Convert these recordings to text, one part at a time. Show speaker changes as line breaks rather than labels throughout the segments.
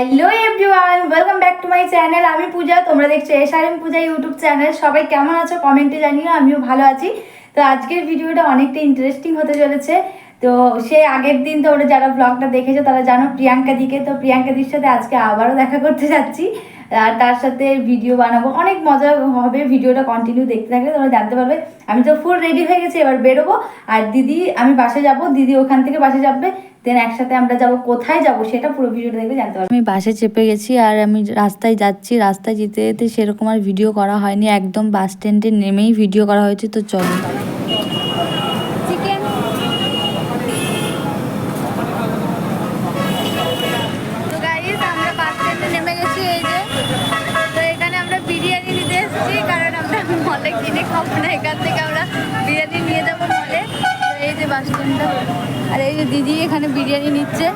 Hello everyone welcome back to my channel আমি পূজা, তোমরা দেখছ এসআরএম পূজা ইউটিউব চ্যানেল সবাই কেমন আছো কমেন্টে জানিও, আমিও ভালো আছি। তো আজকের ভিডিওটা অনেকটা ইন্টারেস্টিং হতে চলেছে। তো সেই আগের দিন তো ওরা যারা ব্লগটা দেখেছে, তারা জানো প্রিয়াঙ্কা দিকে। তো প্রিয়াঙ্কা দির সাথে আজকে আবারও দেখা করতে যাচ্ছি। আর তার সাথে ভিডিও বানাবো। অনেক মজা হবে ভিডিওটা কন্টিনিউ দেখতে থাকলে তোমরা জানতে পারবে। আমি তো ফুল রেডি হয়ে গেছি, এবার বেরোবো। আর দিদি, আমি বাসে যাব, দিদি ওখান থেকে বাসে যাবে। দেন একসাথে আমরা যাব, কোথায় যাব সেটা পুরো ভিডিওটা দেখবে জানতে পারবে।
আমি বাসে চেপে গেছি আর আমি রাস্তায় যাচ্ছি। রাস্তায় যেতে যেতে সেরকম আর ভিডিও করা হয়নি। একদম বাস স্ট্যান্ডে নেমেই ভিডিও করা হয়েছে, তো চলো
চিকেন তো গাইস আমরা বাস স্ট্যান্ডে নেমে গেছি এই যে তো এখানে আমরা বিরিয়ানি নিতে এসেছি কারণ আমরা মলে কিনে খাব এখান থেকে আমরা বিরিয়ানি নিয়ে যাব মলে। এই যে বাস স্ট্যান্ডটা। আর এই যে দিদি এখানে বিরিয়ানি নিচ্ছে।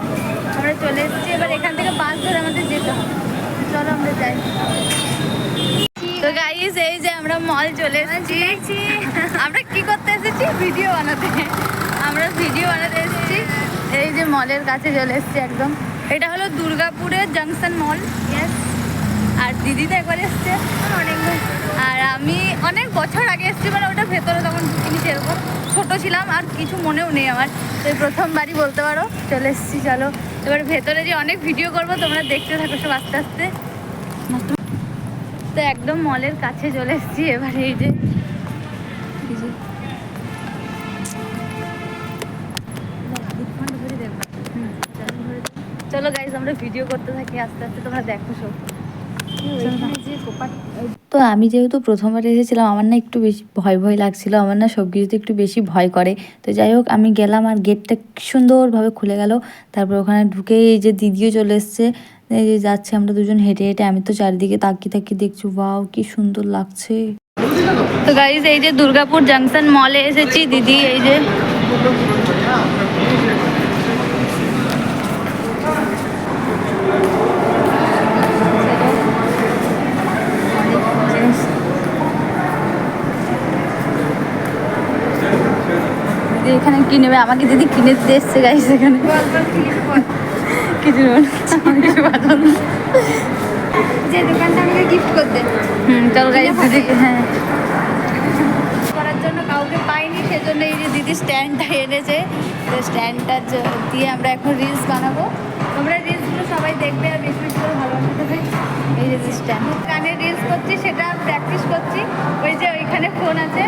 আমরা চলে এসেছি। এবার এখান থেকে বাস ধরে আমাদের যেতে হবে। চলো আমরা যাই। তো গাইস এই যে আমরা মল চলে এসেছি। আমরা কি করতে এসেছি? ভিডিও বানাতে। আমরা ভিডিও বানাতে এসেছি। এই যে মলের কাছে চলে এসেছি একদম। এটা হলো দুর্গাপুরের জাংশন মল আর দিদি তো একবার এসছে অনেক আর আমি অনেক বছর আগে এসেছি মানে ওটা ভেতরে তখন ঢুকিনি সেরকম। ছোটো ছিলাম, আর কিছু মনেও নেই আমার। তো প্রথমবারই বলতে পারো, চলে এসেছি, চলো। এবার ভেতরে যে অনেক ভিডিও করব, তোমরা দেখতে থাকো সব আস্তে আস্তে। তো একদম মলের কাছে চলে এসেছি, এবার এই যে। চলো গাইজ আমরা ভিডিও করতে থাকি, আস্তে আস্তে তোমরা দেখো সব।
তো আমি যেহেতু প্রথমবার এসেছিলাম, আমার না একটু বেশি ভয় ভয় লাগছিল, আমার না সব কিছুতে একটু বেশি ভয় করে। তো যাই হোক, আমি গেলাম আর গেটটা সুন্দরভাবে খুলে গেল। তারপর ওখানে ঢুকে এই যে দিদিও চলে এসছে, এই যে যাচ্ছে, আমরা দুজন হেঁটে হেঁটে, আমি তো চারিদিকে তাকিয়ে তাকিয়ে দেখছি, ওয়াও, কি সুন্দর লাগছে।
তো গাইজ এই যে দুর্গাপুর জাংশন মলে এসেছি, দিদি, এই যে কি নেবে? আমাকে দিদি কিনে দিতে এসছে গাইজ সেখানে কিছু কিছু পছন্দ
যে দোকানটা আমাকে গিফট করতে।
হুম চল গাইজ দিদি হ্যাঁ। করার জন্য কাউকে পাইনি সেজন্য এই যে দিদি স্ট্যান্ডটা এনেছে। তো স্ট্যান্ডটা দিয়ে আমরা এখন রিলস বানাবো। তোমরা রিলসগুলো সবাই দেখবে আর করে ভালোবাসা দেবে। এই যে স্ট্যান্ড রিলস করছি সেটা প্র্যাকটিস করছি। ওই যে ওইখানে ফোন আছে।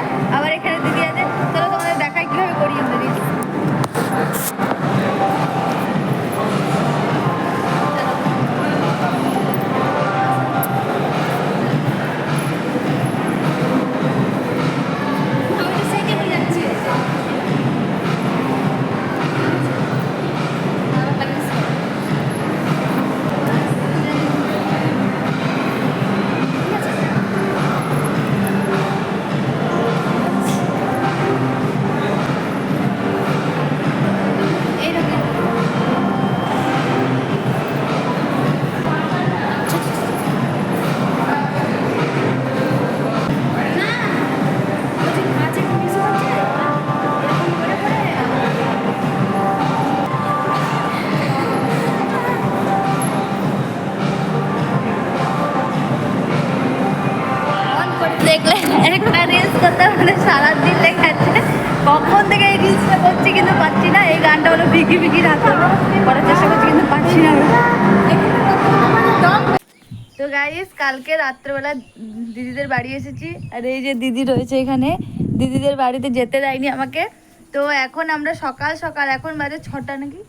একটা রিলস করতে মানে সারাদিন লেগে আছে। কখন থেকে এই রিলসটা করছি কিন্তু পাচ্ছি না, এই গানটা হলো বিকি বিকি রাত করার চেষ্টা করছি কিন্তু পাচ্ছি না। তো গাইস কালকে রাত্রেবেলা দিদিদের বাড়ি এসেছি, আর এই যে দিদি রয়েছে এখানে, দিদিদের বাড়িতে যেতে দেয়নি আমাকে। তো এখন আমরা সকাল সকাল, এখন বাজে ছটা নাকি?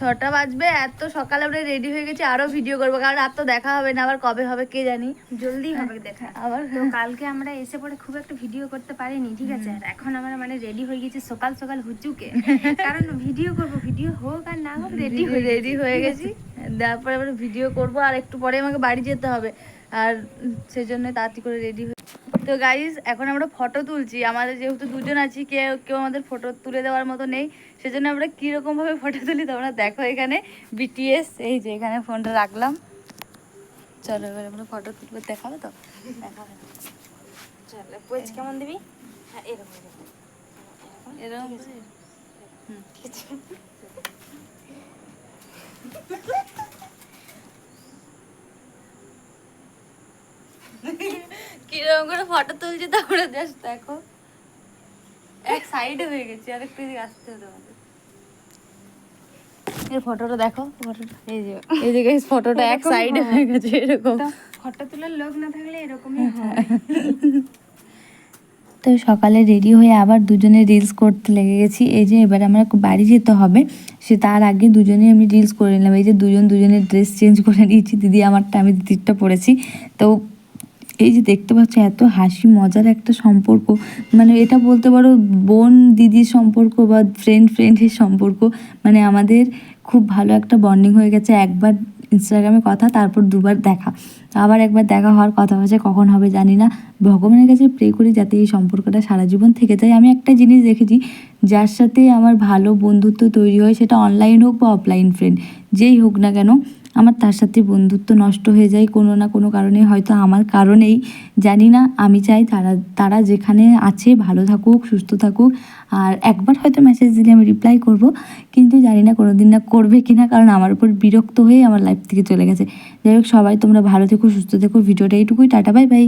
ছটা বাজবে এত সকাল আমরা রেডি হয়ে গেছি আরও ভিডিও করব কারণ আর তো দেখা হবে না আবার কবে হবে কে জানি।
জলদি হবে দেখা।
আবার
তো কালকে আমরা এসে পরে খুব একটা ভিডিও করতে পারিনি ঠিক আছে? আর এখন আমরা মানে রেডি হয়ে গেছি সকাল সকাল হুচুকে। কারণ ভিডিও করব ভিডিও হোক আর না হোক রেডি হয়ে
রেডি হয়ে গেছি। তারপরে আবার ভিডিও করব আর একটু পরে আমাকে বাড়ি যেতে হবে। আর সেজন্য তাড়াতাড়ি করে রেডি হয়ে তো গাইজ এখন আমরা ফটো তুলছি। আমাদের যেহেতু দুজন আছি কেউ কেউ আমাদের ফটো তুলে দেওয়ার মতো নেই। সেজন্য আমরা কীরকমভাবে ফটো তুলি তোমরা দেখো এখানে। বিটিএস এই যে এখানে ফোনটা রাখলাম। চলো এবার আমরা ফটো তুলবো। দেখাবে তো? দেখাবে।
চলো কেমন দিবি? হ্যাঁ, এরকম এরকম।
কীরকম করে ফটো তুলছি তোমরা জাস্ট দেখো। এক সাইডে হয়ে গেছে আর একটু এদিকে আসতে হতো আমাদের। এর ফটোটা দেখো ফটোটা এই যে এই যে গাইস ফটোটা এক সাইডে হয়ে। গেছে এরকম।
তো ফটো তোলার লোক না থাকলে এরকমই হয়।
তো সকালে রেডি হয়ে আবার দুজনে রিলস করতে লেগে গেছি। এই যে এবার আমরা বাড়ি যেতে হবে সে তার আগে দুজনে আমি রিলস করে নিলাম। এই যে দুজন দুজনের ড্রেস চেঞ্জ করে নিয়েছি দিদি আমারটা আমি দিদিরটা পরেছি। তো এই যে দেখতে পাচ্ছ এত হাসি, মজার একটা সম্পর্ক। মানে এটা বলতে পারো, বোন দিদির সম্পর্ক বা ফ্রেন্ড ফ্রেন্ডের সম্পর্ক মানে আমাদের খুব ভালো একটা বন্ডিং হয়ে গেছে। একবার ইনস্টাগ্রামে কথা, তারপর দুবার দেখা। আবার একবার দেখা হওয়ার কথা হচ্ছে কখন হবে জানি না। ভগবানের কাছে প্রে করি যাতে এই সম্পর্কটা সারা জীবন থেকে যায়। আমি একটা জিনিস দেখেছি, যার সাথে আমার ভালো বন্ধুত্ব তৈরি হয়, সেটা অনলাইন হোক বা অফলাইন ফ্রেন্ড যেই হোক না কেন, আমার তার সাথে বন্ধুত্ব নষ্ট হয়ে যায় কোনো না কোনো কারণে, হয়তো আমার কারণেই, জানি না, আমি চাই তারা তারা যেখানে আছে ভালো থাকুক, সুস্থ থাকুক, আর একবার হয়তো মেসেজ দিলে আমি রিপ্লাই করব, কিন্তু জানি না কোনো দিন না করবে কি না কারণ আমার উপর বিরক্ত হয়ে আমার লাইফ থেকে চলে গেছে। যাই হোক, সবাই তোমরা ভালো থেকো সুস্থ থেকো ভিডিওটা এইটুকুই টাটা বাই বাই।